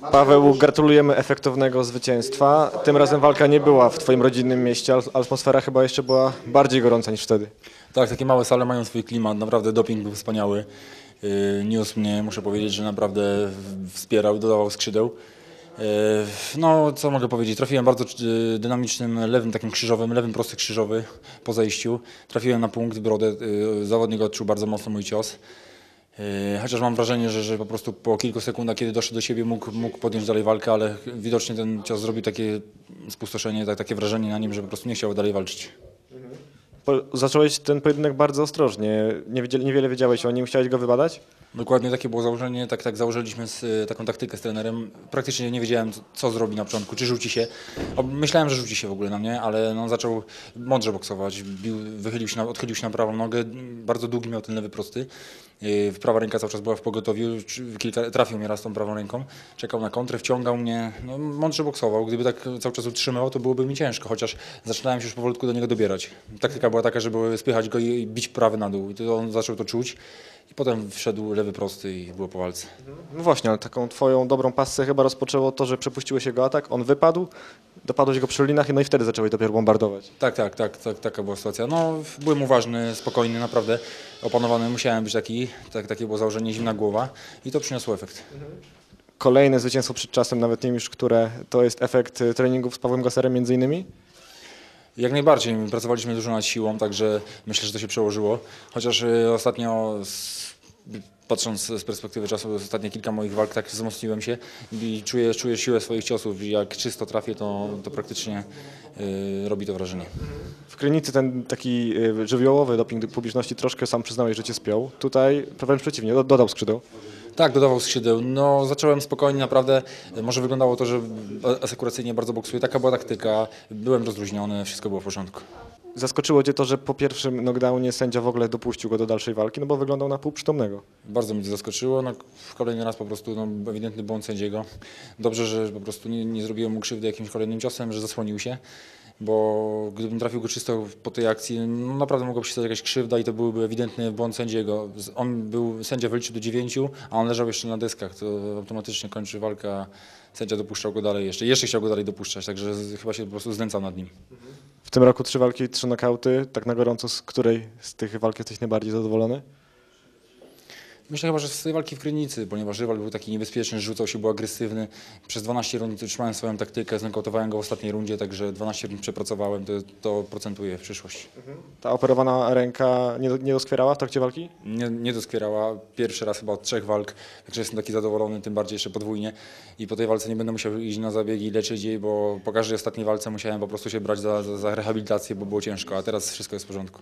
Paweł, gratulujemy efektownego zwycięstwa. Tym razem walka nie była w Twoim rodzinnym mieście, ale atmosfera chyba jeszcze była bardziej gorąca niż wtedy. Tak, takie małe sale mają swój klimat, naprawdę doping był wspaniały. Yy, Niósł mnie, muszę powiedzieć, że naprawdę wspierał, dodawał skrzydeł. Yy, No, co mogę powiedzieć, trafiłem bardzo yy, dynamicznym, lewym takim krzyżowym, lewym prosty krzyżowy po zejściu. Trafiłem na punkt, brodę, zawodnik odczuł bardzo mocno mój cios. Yy, Chociaż mam wrażenie, że, że po prostu po kilku sekundach, kiedy doszedł do siebie, mógł, mógł podjąć dalej walkę, ale widocznie ten cios zrobił takie spustoszenie, tak, takie wrażenie na nim, że po prostu nie chciał dalej walczyć. Po- Zacząłeś ten pojedynek bardzo ostrożnie. Nie wiedzieli, niewiele wiedziałeś o nim, chciałeś go wybadać? Dokładnie takie było założenie, tak, tak założyliśmy z, y, taką taktykę z trenerem. Praktycznie nie wiedziałem, co, zrobi na początku, czy rzuci się. Myślałem, że rzuci się w ogóle na mnie, ale no, zaczął mądrze boksować, bił, wychylił się na, odchylił się na prawą nogę, bardzo długi miał ten lewy prosty. Yy, Prawa ręka cały czas była w pogotowiu, kilka, trafił mnie raz tą prawą ręką, czekał na kontrę, wciągał mnie, no, mądrze boksował. Gdyby tak cały czas utrzymał, to byłoby mi ciężko, chociaż zaczynałem się już powolutku do niego dobierać. Taktyka była taka, żeby spychać go i bić prawy na dół. I to on zaczął to czuć. I potem wszedł lewy prosty i było po walce. No właśnie, ale taką Twoją dobrą pasę chyba rozpoczęło to, że przepuściłeś jego atak, on wypadł, dopadłeś go przy linach no i wtedy zacząłeś dopiero bombardować. Tak, tak, tak, tak, taka była sytuacja. No, byłem uważny, spokojny, naprawdę opanowany. Musiałem być taki, tak, takie było założenie, zimna głowa i to przyniosło efekt. Kolejne zwycięstwo przed czasem, nawet nie wiem już które, to jest efekt y, treningów z Pawłem Gaserem między innymi? Jak najbardziej, pracowaliśmy dużo nad siłą, także myślę, że to się przełożyło. Chociaż y, ostatnio, patrząc z perspektywy czasu, ostatnie kilka moich walk, tak wzmocniłem się i czuję, czuję siłę swoich ciosów jak czysto trafię, to, to praktycznie y, robi to wrażenie. W Krynicy ten taki y, żywiołowy doping publiczności troszkę sam przyznałeś, że cię spiął. Tutaj wręcz przeciwnie, do- dodał skrzydeł. Tak, dodawał skrzydeł. No, zacząłem spokojnie, naprawdę. Może wyglądało to, że asekuracyjnie bardzo boksuję. Taka była taktyka. Byłem rozluźniony, wszystko było w porządku. Zaskoczyło cię to, że po pierwszym knockdownie sędzia w ogóle dopuścił go do dalszej walki, no bo wyglądał na półprzytomnego. Bardzo mnie to zaskoczyło. No, kolejny raz po prostu no, ewidentny błąd sędziego. Dobrze, że po prostu nie, nie zrobiłem mu krzywdy jakimś kolejnym ciosem, że zasłonił się. Bo gdybym trafił go czysto po tej akcji, no naprawdę mogłaby się stać jakaś krzywda i to byłby ewidentny błąd sędziego. On był, sędzia wyliczył do dziewięciu, a on leżał jeszcze na deskach. To automatycznie kończy walkę, a sędzia dopuszczał go dalej jeszcze. Jeszcze chciał go dalej dopuszczać, także chyba się po prostu znęcał nad nim. W tym roku trzy walki, trzy knockouty, tak na gorąco, z której z tych walk jesteś najbardziej zadowolony? Myślę chyba, że z tej walki w Krynicy, ponieważ rywal był taki niebezpieczny, rzucał się, był agresywny. Przez 12 rund utrzymałem swoją taktykę, znokautowałem go w ostatniej rundzie, także 12 rund przepracowałem, to, to procentuje w przyszłość. Ta operowana ręka nie, nie doskwierała w trakcie walki? Nie, nie doskwierała, pierwszy raz chyba od trzech walk, także jestem taki zadowolony, tym bardziej jeszcze podwójnie. I po tej walce nie będę musiał iść na zabiegi, leczyć jej, bo po każdej ostatniej walce musiałem po prostu się brać za, za, za rehabilitację, bo było ciężko, a teraz wszystko jest w porządku.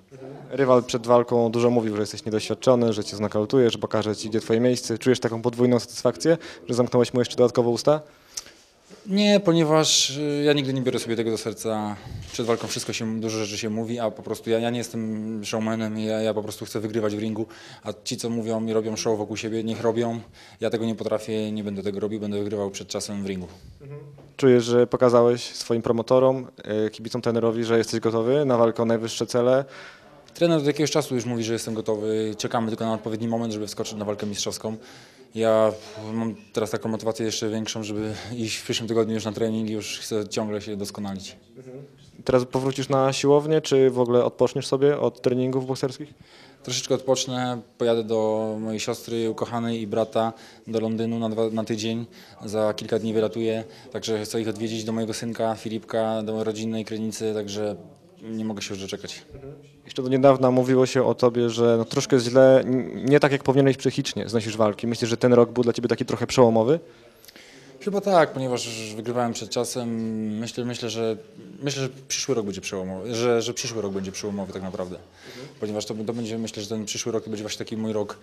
Rywal przed walką dużo mówił, że jesteś niedoświadczony, że cię znokautuje, że pokaże ci, gdzie twoje miejsce. Czujesz taką podwójną satysfakcję, że zamknąłeś mu jeszcze dodatkowo usta? Nie, ponieważ y, ja nigdy nie biorę sobie tego do serca. Przed walką wszystko się, dużo rzeczy się mówi, a po prostu ja, ja nie jestem showmanem, ja, ja po prostu chcę wygrywać w ringu, a ci co mówią i robią show wokół siebie, niech robią. Ja tego nie potrafię, nie będę tego robił, będę wygrywał przed czasem w ringu. Czujesz, że pokazałeś swoim promotorom, e, kibicom trenerowi, że jesteś gotowy na walkę o najwyższe cele. Trener od jakiegoś czasu już mówi, że jestem gotowy, czekamy tylko na odpowiedni moment, żeby wskoczyć na walkę mistrzowską. Ja mam teraz taką motywację jeszcze większą, żeby iść w przyszłym tygodniu już na trening i już chcę ciągle się doskonalić. Teraz powrócisz na siłownię, czy w ogóle odpoczniesz sobie od treningów bokserskich? Troszeczkę odpocznę, pojadę do mojej siostry ukochanej i brata do Londynu na, dwa, na tydzień. Za kilka dni wylatuję, także chcę ich odwiedzić do mojego synka Filipka, do rodzinnej Krynicy, także nie mogę się już doczekać. Jeszcze do niedawna mówiło się o tobie, że no troszkę źle, nie tak jak powinieneś psychicznie znosisz walki. Myślisz, że ten rok był dla ciebie taki trochę przełomowy? Chyba tak, ponieważ wygrywałem przed czasem. Myślę, myślę, że, myślę, że przyszły rok będzie przełomowy, że, że przyszły rok będzie przełomowy tak naprawdę. Ponieważ to, to będzie, myślę, że ten przyszły rok to będzie właśnie taki mój rok.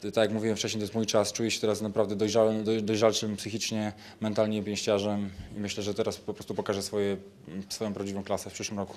Tak jak mówiłem wcześniej, to jest mój czas. Czuję się teraz naprawdę dojrzałym, doj- dojrzalszym psychicznie, mentalnie pięściarzem i myślę, że teraz po prostu pokażę swoje, swoją prawdziwą klasę w przyszłym roku.